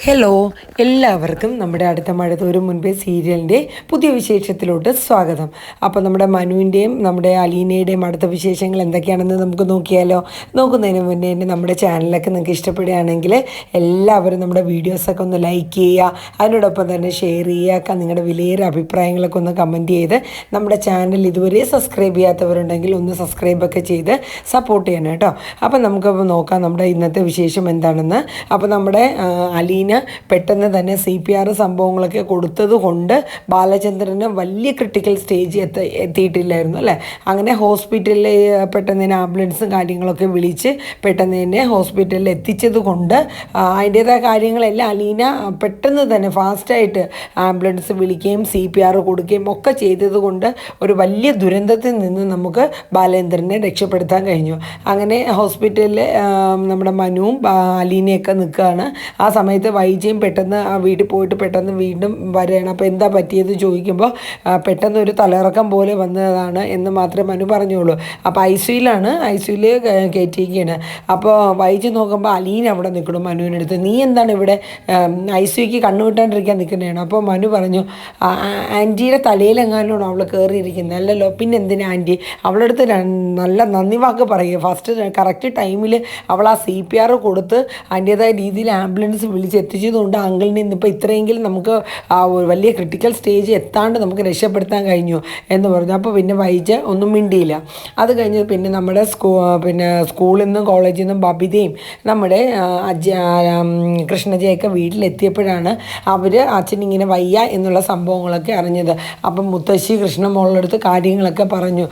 Hello എല്ലാവർക്കും നമ്മുടെ അടുത്ത മഴത്തോരും മുൻപേ സീരിയലിന്റെ പുതിയ വിശേഷത്തിലോട്ട് സ്വാഗതം. അപ്പോൾ നമ്മുടെ മനുവിന്റെയും നമ്മുടെ അലീനയുടെയും അടുത്ത വിശേഷങ്ങൾ എന്തൊക്കെയാണെന്ന് നമുക്ക് നോക്കിയാലോ? നോക്കുന്നതിന് മുന്നേ തന്നെ നമ്മുടെ ചാനലൊക്കെ നിങ്ങൾക്ക് ഇഷ്ടപ്പെടുകയാണെങ്കിൽ എല്ലാവരും നമ്മുടെ വീഡിയോസൊക്കെ ഒന്ന് ലൈക്ക് ചെയ്യുക. അതിനോടൊപ്പം തന്നെ ഷെയർ ചെയ്യുക. നിങ്ങളുടെ വിലയേറെ അഭിപ്രായങ്ങളൊക്കെ ഒന്ന് കമന്റ് ചെയ്ത് നമ്മുടെ ചാനൽ ഇതുവരെ സബ്സ്ക്രൈബ് ചെയ്യാത്തവരുണ്ടെങ്കിൽ ഒന്ന് സബ്സ്ക്രൈബൊക്കെ ചെയ്ത് സപ്പോർട്ട് ചെയ്യണം കേട്ടോ. അപ്പോൾ നമുക്കപ്പോൾ നോക്കാം നമ്മുടെ ഇന്നത്തെ വിശേഷം എന്താണെന്ന്. അപ്പോൾ നമ്മുടെ ആ, അലീന പെട്ടെന്ന് തന്നെ സി പി ആർ സംഭവങ്ങളൊക്കെ കൊടുത്തത് കൊണ്ട് ബാലചന്ദ്രന് വലിയ ക്രിട്ടിക്കൽ സ്റ്റേജ് എത്തി എത്തിയിട്ടില്ലായിരുന്നു അല്ലേ? അങ്ങനെ ഹോസ്പിറ്റലിൽ പെട്ടെന്ന് തന്നെ ആംബുലൻസും കാര്യങ്ങളൊക്കെ വിളിച്ച് പെട്ടെന്ന് തന്നെ ഹോസ്പിറ്റലിൽ എത്തിച്ചത് കൊണ്ട് അതിന്റേതായ കാര്യങ്ങളെല്ലാം അലീന പെട്ടെന്ന് തന്നെ ഫാസ്റ്റായിട്ട് ആംബുലൻസ് വിളിക്കുകയും സി പി ആർ കൊടുക്കുകയും ഒക്കെ ചെയ്തത് കൊണ്ട് ഒരു വലിയ ദുരന്തത്തിൽ നിന്ന് നമുക്ക് ബാലേന്ദ്രനെ രക്ഷപ്പെടുത്താൻ കഴിഞ്ഞു. അങ്ങനെ ഹോസ്പിറ്റലിൽ നമ്മുടെ മനുവും അലീനയൊക്കെ നിൽക്കുകയാണ്. ആ സമയത്ത് വൈജയും പെട്ടെന്ന് ആ വീട്ടിൽ പോയിട്ട് പെട്ടെന്ന് വീണ്ടും വരികയാണ് അപ്പോൾ എന്താ പറ്റിയത് ചോദിക്കുമ്പോൾ പെട്ടെന്ന് ഒരു തലയിറക്കം പോലെ വന്നതാണ് എന്ന് മാത്രമേ മനു പറഞ്ഞുള്ളൂ. അപ്പോൾ ഐ സിയിലാണ് ഐ സിയിൽ കയറ്റിയിരിക്കുകയാണ് അപ്പോൾ വൈജ് നോക്കുമ്പോൾ അലീൻ അവിടെ നിൽക്കണം മനുവിന്റെ അടുത്ത്. നീ എന്താണ് ഇവിടെ ഐ സിക്ക് കണ്ണുവിട്ടാണ്ടിരിക്കാൻ നിൽക്കുന്നതാണ്? അപ്പോൾ മനു പറഞ്ഞു "ആ, ആ, ആന്റിയുടെ തലയിലെങ്ങാനും അവൾ കയറിയിരിക്കുന്നത്? അല്ലല്ലോ പിന്നെ എന്തിനാ ആന്റി? അവളുടെ അടുത്ത് നല്ല നന്ദി വാക്ക് പറയുക. ഫസ്റ്റ് കറക്റ്റ് ടൈമിൽ അവൾ ആ സി പി ആർ കൊടുത്ത് അതിന്റേതായ രീതിയിൽ ആംബുലൻസ് വിളിച്ചെത്തിച്ചതുകൊണ്ട് അങ്കിളിന് ഇന്നിപ്പോൾ ഇത്രയെങ്കിലും നമുക്ക് ഒരു വലിയ ക്രിട്ടിക്കൽ സ്റ്റേജ് എത്താണ്ട് നമുക്ക് രക്ഷപ്പെടുത്താൻ കഴിഞ്ഞു എന്ന് പറഞ്ഞു. അപ്പോൾ പിന്നെ വൈജ് ഒന്നും മിണ്ടിയില്ല. അത് കഴിഞ്ഞ് പിന്നെ നമ്മുടെ സ്കൂ പിന്നെ സ്കൂളിൽ നിന്നും കോളേജിൽ നിന്നും ബബിതയും നമ്മുടെ അജ കൃഷ്ണജയൊക്കെ വീട്ടിലെത്തിയപ്പോഴാണ് അവർ അച്ഛൻ ഇങ്ങനെ വയ്യ എന്നുള്ള സംഭവങ്ങളൊക്കെ അറിഞ്ഞത്. അപ്പം മുത്തശ്ശി കൃഷ്ണമോളടുത്ത് കാര്യങ്ങളൊക്കെ പറഞ്ഞു.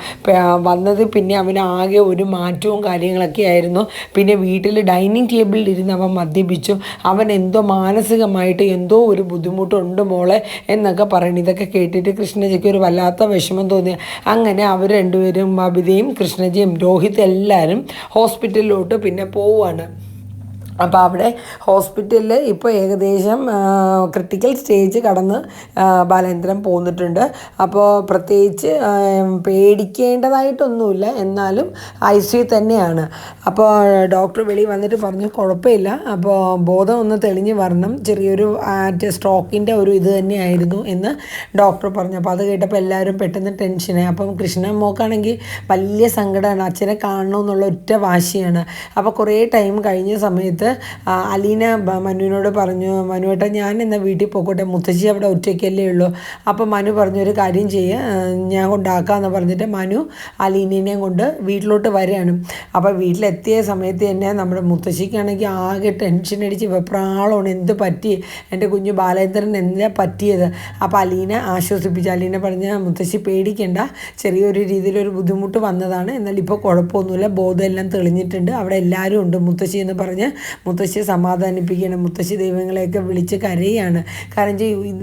വന്നത് പിന്നെ അവന് ആകെ ഒരു മാറ്റവും കാര്യങ്ങളൊക്കെ ആയിരുന്നു. പിന്നെ വീട്ടിൽ ഡൈനിങ് ടേബിളിൽ ഇരുന്ന് അവൻ മദ്യപിച്ചു. അവൻ എന്തോ മാനസികമായിട്ട് എന്തോ ഒരു ബുദ്ധിമുട്ടുണ്ട് മോളെ എന്നൊക്കെ പറയണം ഇതൊക്കെ കേട്ടിട്ട് കൃഷ്ണജിക്ക് ഒരു വല്ലാത്ത വിഷമം തോന്നി അങ്ങനെ അവർ രണ്ടുപേരും ബബിതയും കൃഷ്ണജിയും രോഹിത് എല്ലാവരും ഹോസ്പിറ്റലിലോട്ട് പിന്നെ പോവുകയാണ് അപ്പോൾ അവിടെ ഹോസ്പിറ്റലിൽ ഇപ്പോൾ ഏകദേശം ക്രിട്ടിക്കൽ സ്റ്റേജ് കടന്ന് ബാലേന്ദ്രൻ പോന്നിട്ടുണ്ട്. അപ്പോൾ പ്രത്യേകിച്ച് പേടിക്കേണ്ടതായിട്ടൊന്നുമില്ല. എന്നാലും ഐ സി തന്നെയാണ്. അപ്പോൾ ഡോക്ടർ വെളി വന്നിട്ട് പറഞ്ഞു കുഴപ്പമില്ല. അപ്പോൾ ബോധം ഒന്ന് തെളിഞ്ഞ് വരണം. ചെറിയൊരു സ്ട്രോക്കിന്റെ ഒരു ഇത് തന്നെയായിരുന്നു എന്ന് ഡോക്ടർ പറഞ്ഞു. അപ്പോൾ അത് കേട്ടപ്പോൾ എല്ലാവരും പെട്ടെന്ന് ടെൻഷനായി. അപ്പം കൃഷ്ണൻ മോക്കാണെങ്കിൽ വലിയ സങ്കടമാണ്. അച്ഛനെ കാണണമെന്നുള്ള ഒറ്റ വാശിയാണ്. അപ്പോൾ കുറേ ടൈം കഴിഞ്ഞ സമയത്ത് അലീന മനുവിനോട് പറഞ്ഞു മനുവേട്ട ഞാൻ എന്നാൽ വീട്ടിൽ പോയിക്കോട്ടെ മുത്തശ്ശി അവിടെ ഒറ്റയ്ക്കല്ലേ ഉള്ളൂ. അപ്പോൾ മനു പറഞ്ഞു ഒരു കാര്യം ചെയ്യുക ഞാൻ കൊണ്ടാക്കാമെന്ന് പറഞ്ഞിട്ട് മനു അലീനേനെയും കൊണ്ട് വീട്ടിലോട്ട് വരികയാണ്. അപ്പോൾ വീട്ടിലെത്തിയ സമയത്ത് തന്നെ നമ്മുടെ മുത്തശ്ശിക്കാണെങ്കിൽ ആകെ ടെൻഷൻ അടിച്ച് വെപ്രാളമാണ്. എന്ത് പറ്റി? എന്റെ കുഞ്ഞു ബാലേന്ദ്രൻ എന്താ പറ്റിയത്? അപ്പോൾ അലീന ആശ്വസിപ്പിച്ചു. അലീന പറഞ്ഞ മുത്തശ്ശി പേടിക്കേണ്ട. ചെറിയൊരു രീതിയിലൊരു ബുദ്ധിമുട്ട് വന്നതാണ്. എന്നാൽ ഇപ്പോൾ കുഴപ്പമൊന്നുമില്ല. ബോധമെല്ലാം തെളിഞ്ഞിട്ടുണ്ട്. അവിടെ എല്ലാവരും ഉണ്ട് മുത്തശ്ശി എന്ന് പറഞ്ഞ് മുത്തശ്ശിയെ സമാധാനിപ്പിക്കണം മുത്തശ്ശി ദൈവങ്ങളെയൊക്കെ വിളിച്ച് കരയാണ്. കാരണം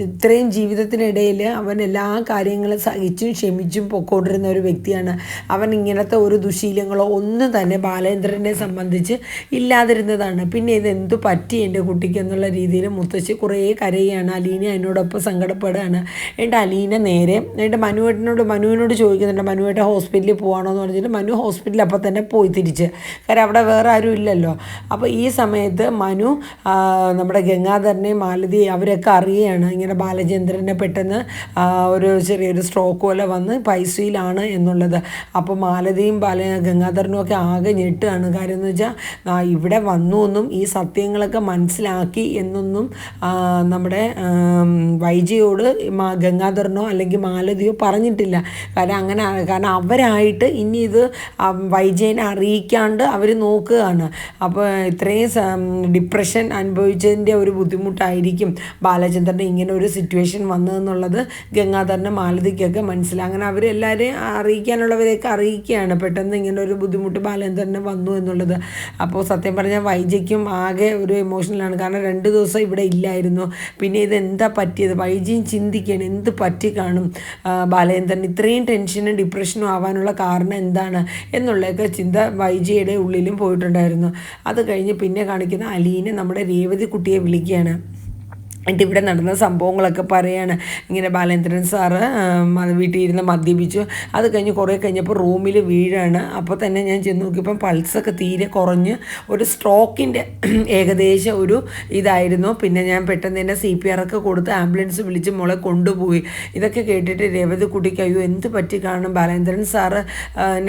ഇത്രയും ജീവിതത്തിനിടയിൽ അവൻ എല്ലാ കാര്യങ്ങളും സഹിച്ചും ക്ഷമിച്ചും പൊക്കോണ്ടിരുന്ന ഒരു വ്യക്തിയാണ്. അവൻ ഇങ്ങനത്തെ ഒരു ദുശീലങ്ങളോ ഒന്നും തന്നെ ബാലേന്ദ്രനെ സംബന്ധിച്ച് ഇല്ലാതിരുന്നതാണ്. പിന്നെ ഇത് എന്തു പറ്റി എന്റെ കുട്ടിക്ക് എന്നുള്ള രീതിയിൽ മുത്തശ്ശി കുറേ കരയുകയാണ് അലീന അതിനോടൊപ്പം സങ്കടപ്പെടുകയാണ്. എന്നിട്ട് അലീന നേരെ എന്നിട്ട് മനുവേട്ടനോട് മനുവിനോട് ചോദിക്കുന്നുണ്ട്. മനുവേട്ട ഹോസ്പിറ്റലിൽ പോകണമെന്ന് പറഞ്ഞിട്ട് മനു ഹോസ്പിറ്റലിൽ അപ്പം തന്നെ പോയി തിരിച്ച്. കാരണം അവിടെ വേറെ ആരും ഇല്ലല്ലോ. അപ്പോൾ ഈ സമയത്ത് മനു നമ്മുടെ ഗംഗാധരനെയും മാലതി അവരൊക്കെ അറിയുകയാണ്. ഇങ്ങനെ ബാലചന്ദ്രനെ പെട്ടെന്ന് ഒരു ചെറിയൊരു സ്ട്രോക്ക് പോലെ വന്ന് പൈസയിലാണ് എന്നുള്ളത്. അപ്പോൾ മാലതിയും ബാല ഗംഗാധരനും ഒക്കെ ആകെ ഞെട്ടുകയാണ്. കാര്യം എന്ന് വെച്ചാൽ ഇവിടെ വന്നു എന്നും ഈ സത്യങ്ങളൊക്കെ മനസ്സിലാക്കി എന്നൊന്നും നമ്മുടെ വൈജിയോട് ഗംഗാധരനോ അല്ലെങ്കിൽ മാലതിയോ പറഞ്ഞിട്ടില്ല. കാരണം അങ്ങനെ കാരണം അവരായിട്ട് ഇനി ഇത് വൈജയനെ അറിയിക്കാണ്ട് അവർ നോക്കുകയാണ്. അപ്പോൾ ഇത്രയും ഡിപ്രഷൻ അനുഭവിച്ചതിന്റെ ഒരു ബുദ്ധിമുട്ടായിരിക്കും ബാലചന്ദ്രന് ഇങ്ങനെ ഒരു സിറ്റുവേഷൻ വന്നതെന്നുള്ളത് ഗംഗാധരന് മാലതിക്കൊക്കെ മനസ്സിലായി അങ്ങനെ അവരെല്ലാവരെയും അറിയിക്കാനുള്ളവരെയൊക്കെ അറിയിക്കുകയാണ്. പെട്ടെന്ന് ഇങ്ങനെ ഒരു ബുദ്ധിമുട്ട് ബാലചന്ദ്രന് വന്നു എന്നുള്ളത്. അപ്പോൾ സത്യം പറഞ്ഞാൽ വൈജയ്ക്കും ആകെ ഒരു ഇമോഷണലാണ് കാരണം രണ്ട് ദിവസം ഇവിടെ ഇല്ലായിരുന്നു. പിന്നെ ഇത് എന്താ പറ്റിയത്? വൈജയും ചിന്തിക്കുകയാണ് എന്ത് പറ്റി കാണും? ബാലചന്ദ്രൻ ഇത്രയും ടെൻഷനും ഡിപ്രഷനും ആവാനുള്ള കാരണം എന്താണ്? എന്നുള്ളതൊക്കെ ചിന്ത വൈജയുടെ ഉള്ളിലും പോയിട്ടുണ്ടായിരുന്നു. അത് കഴിഞ്ഞ് പിന്നെ കാണിക്കുന്ന അലീനെ നമ്മുടെ രേവതി കുട്ടിയെ വിളിക്കുകയാണ്. ഇവിടെ നടന്ന സംഭവങ്ങളൊക്കെ പറയാണ്. ഇങ്ങനെ ബാലേന്ദ്രൻ സാറ് വീട്ടിൽ ഇരുന്ന് മദ്യപിച്ചു. അത് കഴിഞ്ഞ് കുറേ കഴിഞ്ഞപ്പോൾ റൂമിൽ വീഴാണ്. അപ്പോൾ തന്നെ ഞാൻ ചെന്ന് നോക്കിയപ്പം പൾസൊക്കെ തീരെ കുറഞ്ഞ് ഒരു സ്ട്രോക്കിന്റെ ഏകദേശം ഒരു ഇതായിരുന്നു. പിന്നെ ഞാൻ പെട്ടെന്ന് തന്നെ സി പി ആർ ഒക്കെ കൊടുത്ത് ആംബുലൻസ് വിളിച്ച് മോളെ കൊണ്ടുപോയി. ഇതൊക്കെ കേട്ടിട്ട് രേവതി കുട്ടിക്ക് അയ്യോ എന്ത് പറ്റി? കാണും ബാലേന്ദ്രൻ സാറ്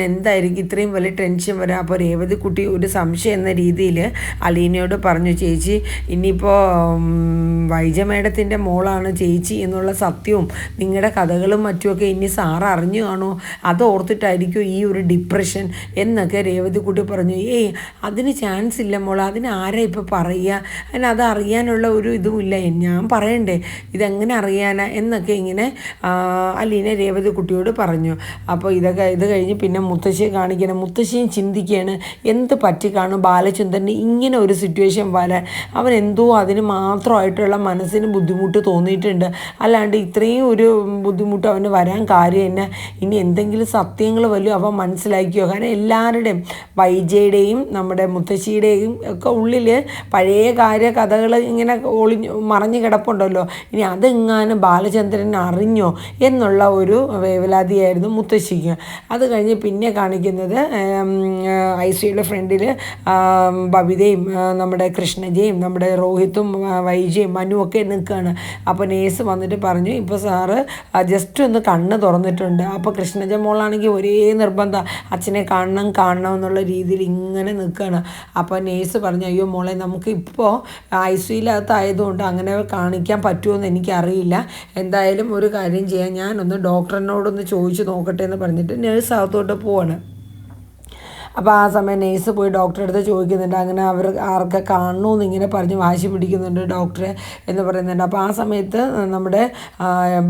എന്തായിരിക്കും? ഇത്രയും വലിയ ടെൻഷൻ വരാം അപ്പോൾ രേവതി കുട്ടി ഒരു സംശയം എന്ന രീതിയിൽ അലീനയോട് പറഞ്ഞു ചേച്ചി ഇനിയിപ്പോൾ വൈജ മേഡത്തിന്റെ മോളാണ് ചേച്ചി എന്നുള്ള സത്യവും നിങ്ങളുടെ കഥകളും മറ്റുമൊക്കെ ഇനി സാറ് അറിഞ്ഞു കാണുമോ? അത് ഓർത്തിട്ടായിരിക്കും ഈ ഒരു ഡിപ്രഷൻ എന്നൊക്കെ രേവതിക്കുട്ടി പറഞ്ഞു. ഏയ് അതിന് ചാൻസ് ഇല്ല മോൾ അതിന് ആരാ ഇപ്പോൾ പറയുക? അതിന് അത് അറിയാനുള്ള ഒരു ഇതുമില്ല ഞാൻ പറയണ്ടേ? ഇതെങ്ങനെ അറിയാനാ? എന്നൊക്കെ ഇങ്ങനെ അലീന രേവതി കുട്ടിയോട് പറഞ്ഞു. അപ്പോൾ ഇതൊക്കെ ഇത് കഴിഞ്ഞ് പിന്നെ മുത്തശ്ശിയെ കാണിക്കണം. മുത്തശ്ശിയും ചിന്തിക്കുകയാണ് എന്ത് പറ്റി കാണും ബാലചന്ദ്രന് ഇങ്ങനെ ഒരു സിറ്റുവേഷൻ വരാൻ. അവൻ എന്തോ അതിന് മാത്രമായിട്ടുള്ള മനസ്സിന് ബുദ്ധിമുട്ട് തോന്നിയിട്ടുണ്ട്. അല്ലാണ്ട് ഇത്രയും ഒരു ബുദ്ധിമുട്ട് അവന് വരാൻ കാര്യം തന്നെ ഇനി എന്തെങ്കിലും സത്യങ്ങൾ വല്ലതും അവൻ മനസ്സിലാക്കിയോ? കാരണം എല്ലാവരുടെയും വൈജയുടെയും നമ്മുടെ മുത്തശ്ശിയുടെയും ഒക്കെ ഉള്ളിൽ പഴയ കാര്യ കഥകൾ ഇങ്ങനെ ഒളിഞ്ഞു മറഞ്ഞു കിടപ്പുണ്ടല്ലോ. ഇനി അതെങ്ങാനും ബാലചന്ദ്രൻ അറിഞ്ഞോ എന്നുള്ള ഒരു വേവലാതിയായിരുന്നു മുത്തശ്ശിക്ക്. അത് കഴിഞ്ഞ് പിന്നെ കാണിക്കുന്നത് ഐ സിയുടെ ഫ്രണ്ടിൽ ബബിതയും നമ്മുടെ കൃഷ്ണജയും നമ്മുടെ രോഹിത്തും വൈജയും മനു ഒക്കെ നിൽക്കുകയാണ് അപ്പോൾ നേഴ്സ് വന്നിട്ട് പറഞ്ഞു ഇപ്പോൾ സാറ് ജസ്റ്റ് ഒന്ന് കണ്ണ് തുറന്നിട്ടുണ്ട്. അപ്പോൾ കൃഷ്ണജ മോളാണെങ്കിൽ ഒരേ നിർബന്ധം. അച്ഛനെ കാണണം കാണണം എന്നുള്ള രീതിയിൽ ഇങ്ങനെ നിൽക്കുകയാണ് അപ്പോൾ നേഴ്സ് പറഞ്ഞു അയ്യോ മോളെ നമുക്കിപ്പോൾ ഐ സിയിലകത്തായതുകൊണ്ട് അങ്ങനെ കാണിക്കാൻ പറ്റുമോ എനിക്കറിയില്ല. എന്തായാലും ഒരു കാര്യം ചെയ്യാം. ഞാനൊന്ന് ഡോക്ടറിനോടൊന്ന് ചോദിച്ചു നോക്കട്ടെ എന്ന് പറഞ്ഞിട്ട് നേഴ്സ് അകത്തോട്ട് പോവാണ്. അപ്പോൾ ആ സമയം നേഴ്സ് പോയി ഡോക്ടറെ അടുത്ത് ചോദിക്കുന്നുണ്ട്. അങ്ങനെ അവർ ആർക്കെ കാണണമെന്ന് ഇങ്ങനെ പറഞ്ഞ് വാശി പിടിക്കുന്നുണ്ട് ഡോക്ടറെ എന്ന് പറയുന്നുണ്ട്. അപ്പോൾ ആ സമയത്ത് നമ്മുടെ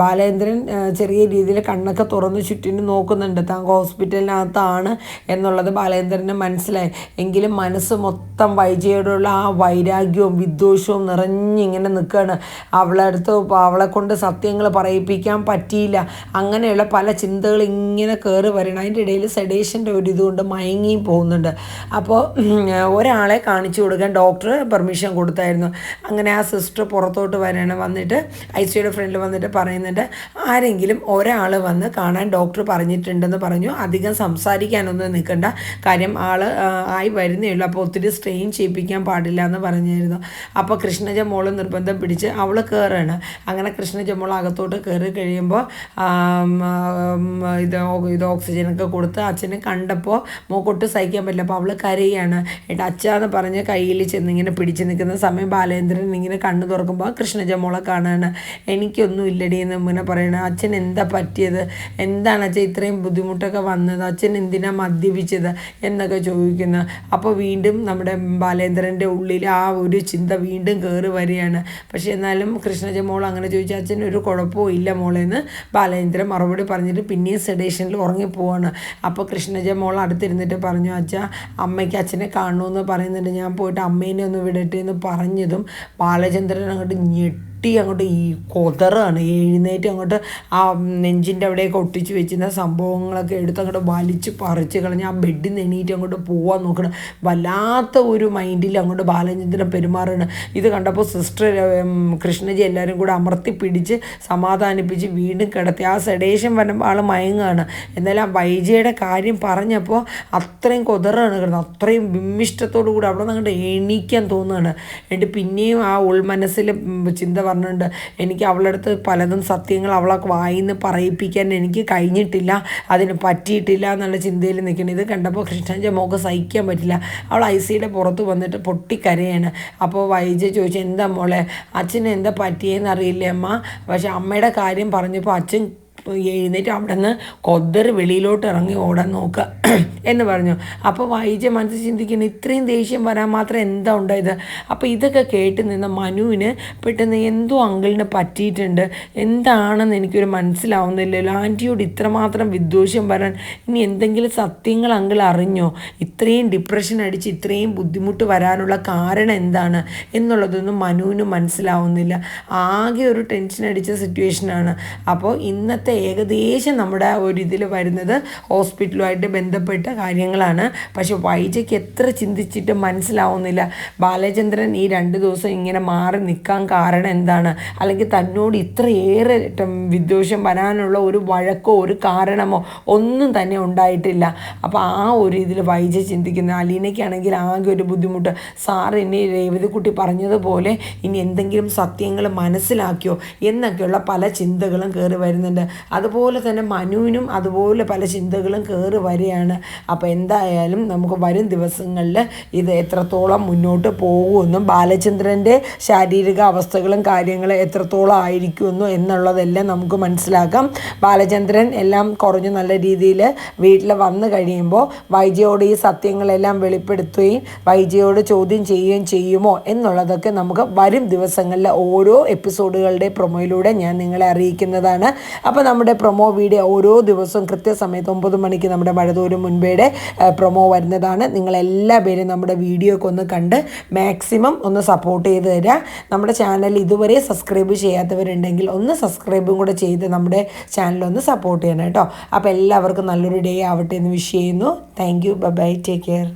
ബാലേന്ദ്രൻ ചെറിയ രീതിയിൽ കണ്ണൊക്കെ തുറന്ന് ചുറ്റിനും നോക്കുന്നുണ്ട്. താൻ ഹോസ്പിറ്റലിനകത്താണ് എന്നുള്ളത് ബാലേന്ദ്രന് മനസ്സിലായി. എങ്കിലും മനസ്സ് മൊത്തം വൈജയോടുള്ള ആ വൈരാഗ്യവും വിദ്വേഷവും നിറഞ്ഞിങ്ങനെ നിൽക്കുകയാണ്. അവളെ അടുത്ത് അവളെ കൊണ്ട് സത്യങ്ങൾ പറയിപ്പിക്കാൻ പറ്റിയില്ല. അങ്ങനെയുള്ള പല ചിന്തകൾ ഇങ്ങനെ കയറി വരണം. അതിന്റെ ഇടയിൽ സെഡേഷന്റെ ഒരു ഇതുകൊണ്ട് മയങ്ങിയും പോകുന്നുണ്ട്. അപ്പോൾ ഒരാളെ കാണിച്ചു കൊടുക്കാൻ ഡോക്ടർ പെർമിഷൻ കൊടുത്തായിരുന്നു. അങ്ങനെ ആ സിസ്റ്റർ പുറത്തോട്ട് വരാണ് വന്നിട്ട് ഐ സിയുടെ ഫ്രണ്ടിൽ വന്നിട്ട് പറയുന്നുണ്ട് ആരെങ്കിലും ഒരാൾ വന്ന് കാണാൻ ഡോക്ടർ പറഞ്ഞിട്ടുണ്ടെന്ന് പറഞ്ഞു. അധികം സംസാരിക്കാനൊന്നും നിൽക്കണ്ട. കാര്യം ആൾ ആയി വരുന്നേ ഉള്ളൂ. അപ്പോൾ ഒത്തിരി സ്ട്രെയിൻ ചെയ്യിപ്പിക്കാൻ പാടില്ല എന്ന് പറഞ്ഞായിരുന്നു. അപ്പോൾ കൃഷ്ണജ മോൾ നിർബന്ധം പിടിച്ച് അവൾ കയറാണ് അങ്ങനെ കൃഷ്ണജ മോൾ അകത്തോട്ട് കയറി കഴിയുമ്പോൾ ഇത് ഇത് ഓക്സിജനൊക്കെ കൊടുത്ത് അച്ഛനെ കണ്ടപ്പോൾ മോക്കൊട്ട് സഹിക്കാൻ പറ്റില്ല. അപ്പോൾ അവൾ കരയാണ്. എന്നിട്ട് അച്ഛാന്ന് പറഞ്ഞ് കയ്യിൽ ചെന്ന് ഇങ്ങനെ പിടിച്ച് നിൽക്കുന്ന സമയം ബാലേന്ദ്രൻ ഇങ്ങനെ കണ്ണു തുറക്കുമ്പോൾ കൃഷ്ണജ മോളെ കാണാണ്. എനിക്കൊന്നും ഇല്ലടി എന്ന് ഇങ്ങനെ പറയണ. അച്ഛൻ എന്താ പറ്റിയത്? എന്താണ് അച്ഛൻ ഇത്രയും ബുദ്ധിമുട്ടൊക്കെ വന്നത്? അച്ഛൻ എന്തിനാ മദ്യപിച്ചത് എന്നൊക്കെ ചോദിക്കുന്നു. അപ്പോൾ വീണ്ടും നമ്മുടെ ബാലേന്ദ്രന്റെ ഉള്ളിൽ ആ ഒരു ചിന്ത വീണ്ടും കയറി വരികയാണ്. പക്ഷേ എന്നാലും കൃഷ്ണജ മോൾ അങ്ങനെ ചോദിച്ചാൽ അച്ഛൻ ഒരു കുഴപ്പവും ഇല്ല മോളെന്ന് ബാലേന്ദ്രൻ മറുപടി പറഞ്ഞിട്ട് പിന്നെയും സെഡേഷനിൽ ഉറങ്ങിപ്പോവാണ് അപ്പോൾ കൃഷ്ണജ മോൾ അടുത്തിരുന്നിട്ട് പറഞ്ഞു അച്ഛ അമ്മയ്ക്ക് അച്ഛനെ കാണണമെന്ന് പറയുന്നുണ്ട്. ഞാൻ പോയിട്ട് അമ്മേനെ ഒന്ന് വിടട്ടെ എന്ന് പറഞ്ഞതും ബാലചന്ദ്രൻ അങ്ങോട്ട് ഞെട്ടി അങ്ങോട്ട് ഈ കൊതറാണ്. എഴുന്നേറ്റ് അങ്ങോട്ട് ആ നെഞ്ചിന്റെ അവിടെയൊക്കെ ഒട്ടിച്ച് വെച്ചിരുന്ന സംഭവങ്ങളൊക്കെ എടുത്ത് അങ്ങോട്ട് വലിച്ച് പറിച്ച് കളഞ്ഞ് ആ ബെഡിൽ നിന്ന് എണീറ്റ് അങ്ങോട്ട് പോകാൻ നോക്കണം. വല്ലാത്ത ഒരു മൈൻഡിൽ അങ്ങോട്ട് ബാലചന്ദ്രൻ പെരുമാറുകയാണ് ഇത് കണ്ടപ്പോൾ സിസ്റ്റർ കൃഷ്ണജി എല്ലാവരും കൂടെ അമർത്തി പിടിച്ച് സമാധാനിപ്പിച്ച് വീണ്ടും കിടത്തി. ആ സെഡേഷൻ വരുമ്പോൾ ആൾ മയങ്ങുകയാണ് എന്നാലും ആ വൈജയുടെ കാര്യം പറഞ്ഞപ്പോൾ അത്രയും കൊതറാണ് കിടന്നത്. അത്രയും വിമ്മിഷ്ടത്തോടു കൂടി അവിടെ നിന്ന് അങ്ങോട്ട് എണീക്കാൻ തോന്നുകയാണ്. എന്നിട്ട് പിന്നെയും ആ ഉൾമനസ്സിൽ ചിന്ത പറഞ്ഞിട്ടുണ്ട്. എനിക്ക് അവളുടെ അടുത്ത് പലതും സത്യങ്ങൾ അവളെ വായിന്ന് പറയിപ്പിക്കാൻ എനിക്ക് കഴിഞ്ഞിട്ടില്ല. അതിന് പറ്റിയിട്ടില്ല എന്നുള്ള ചിന്തയിൽ നിൽക്കണം. ഇത് കണ്ടപ്പോൾ കൃഷ്ണന്റെ മോക്ക് സഹിക്കാൻ പറ്റില്ല. അവൾ ഐ സിയുടെ പുറത്ത് വന്നിട്ട് പൊട്ടിക്കരയാണ്. അപ്പോൾ വൈജ ചോദിച്ചു എന്താ മോളെ അച്ഛന് എന്താ പറ്റിയെന്ന് അറിയില്ലേ അമ്മ? പക്ഷെ അമ്മയുടെ കാര്യം പറഞ്ഞപ്പോൾ അച്ഛൻ എഴുന്നേറ്റ് അവിടെ നിന്ന് കൊద్దർ വെളിയിലോട്ട് ഇറങ്ങി ഓടാൻ നോക്കുക എന്ന് പറഞ്ഞു. അപ്പോൾ വൈജ മനസ്സിൽ ചിന്തിക്കുന്നു ഇത്രയും ദേഷ്യം വരാൻ മാത്രം എന്താ ഉണ്ടായത്? അപ്പോൾ ഇതൊക്കെ കേട്ട് നിന്ന മനുവിന് പെട്ടെന്ന് എന്തോ അങ്കിളിന് പറ്റിയിട്ടുണ്ട്. എന്താണെന്ന് എനിക്കൊരു മനസ്സിലാവുന്നില്ലല്ലോ. ആന്റിയോട് ഇത്രമാത്രം വിദ്വേഷം വരാൻ ഇനി എന്തെങ്കിലും സത്യങ്ങൾ അങ്കിൾ അറിഞ്ഞോ? ഇത്രയും ഡിപ്രഷൻ അടിച്ച് ഇത്രയും ബുദ്ധിമുട്ട് വരാനുള്ള കാരണം എന്താണ് എന്നുള്ളതൊന്നും മനുവിന് മനസ്സിലാവുന്നില്ല. ആകെ ഒരു ടെൻഷൻ അടിച്ച സിറ്റുവേഷനാണ് അപ്പോൾ ഇന്നത്തെ ഏകദേശം നമ്മുടെ ഒരു ഇതിൽ വരുന്നത് ഹോസ്പിറ്റലുമായിട്ട് ബന്ധപ്പെട്ട കാര്യങ്ങളാണ്. പക്ഷെ വൈജയ്ക്ക് എത്ര ചിന്തിച്ചിട്ട് മനസ്സിലാവുന്നില്ല. ബാലചന്ദ്രൻ ഈ രണ്ട് ദിവസം ഇങ്ങനെ മാറി നിൽക്കാൻ കാരണം എന്താണ്? അല്ലെങ്കിൽ തന്നോട് ഇത്രയേറെ വിദ്വേഷം വരാനുള്ള ഒരു വഴക്കോ ഒരു കാരണമോ ഒന്നും തന്നെ ഉണ്ടായിട്ടില്ല. അപ്പോൾ ആ ഒരു ഇതിൽ വൈജ ചിന്തിക്കുന്ന അലീനയ്ക്കാണെങ്കിൽ ആകെ ഒരു ബുദ്ധിമുട്ട്. സാർ ഇനി രേവതിക്കുട്ടി പറഞ്ഞതുപോലെ ഇനി എന്തെങ്കിലും സത്യങ്ങൾ മനസ്സിലാക്കിയോ? എന്നൊക്കെയുള്ള പല ചിന്തകളും കയറി വരുന്നുണ്ട്. അതുപോലെ തന്നെ മനുവിനും അതുപോലെ പല ചിന്തകളും കയറി വരികയാണ്. അപ്പോൾ എന്തായാലും നമുക്ക് വരും ദിവസങ്ങളിൽ ഇത് എത്രത്തോളം മുന്നോട്ട് പോകുമെന്നും ബാലചന്ദ്രന്റെ ശാരീരിക അവസ്ഥകളും കാര്യങ്ങളും എത്രത്തോളം ആയിരിക്കുമെന്നും എന്നുള്ളതെല്ലാം നമുക്ക് മനസ്സിലാക്കാം. ബാലചന്ദ്രൻ എല്ലാം കുറഞ്ഞ് നല്ല രീതിയിൽ വീട്ടിൽ വന്നു കഴിയുമ്പോൾ വൈജയോട് ഈ സത്യങ്ങളെല്ലാം വെളിപ്പെടുത്തുകയും വൈജയോട് ചോദ്യം ചെയ്യുകയും ചെയ്യുമോ എന്നുള്ളതൊക്കെ നമുക്ക് വരും ദിവസങ്ങളിൽ ഓരോ എപ്പിസോഡുകളുടെ പ്രൊമോയിലൂടെ ഞാൻ നിങ്ങളെ അറിയിക്കുന്നതാണ്. അപ്പോൾ നമ്മുടെ പ്രൊമോ വീഡിയോ ഓരോ ദിവസവും കൃത്യസമയത്ത് ഒമ്പത് മണിക്ക് നമ്മുടെ മഴതോരും മുൻപേടെ പ്രൊമോ വരുന്നതാണ്. നിങ്ങളെല്ലാ പേരും നമ്മുടെ വീഡിയോ ഒക്കെ ഒന്ന് കണ്ട് മാക്സിമം ഒന്ന് സപ്പോർട്ട് ചെയ്ത് തരാം. നമ്മുടെ ചാനൽ ഇതുവരെ സബ്സ്ക്രൈബ് ചെയ്യാത്തവരുണ്ടെങ്കിൽ ഒന്ന് സബ്സ്ക്രൈബും കൂടെ ചെയ്ത് നമ്മുടെ ചാനൽ ഒന്ന് സപ്പോർട്ട് ചെയ്യണം കേട്ടോ. അപ്പോൾ എല്ലാവർക്കും നല്ലൊരു ഡേ ആവട്ടെ എന്ന് വിഷ് ചെയ്യുന്നു. Thank you bye take care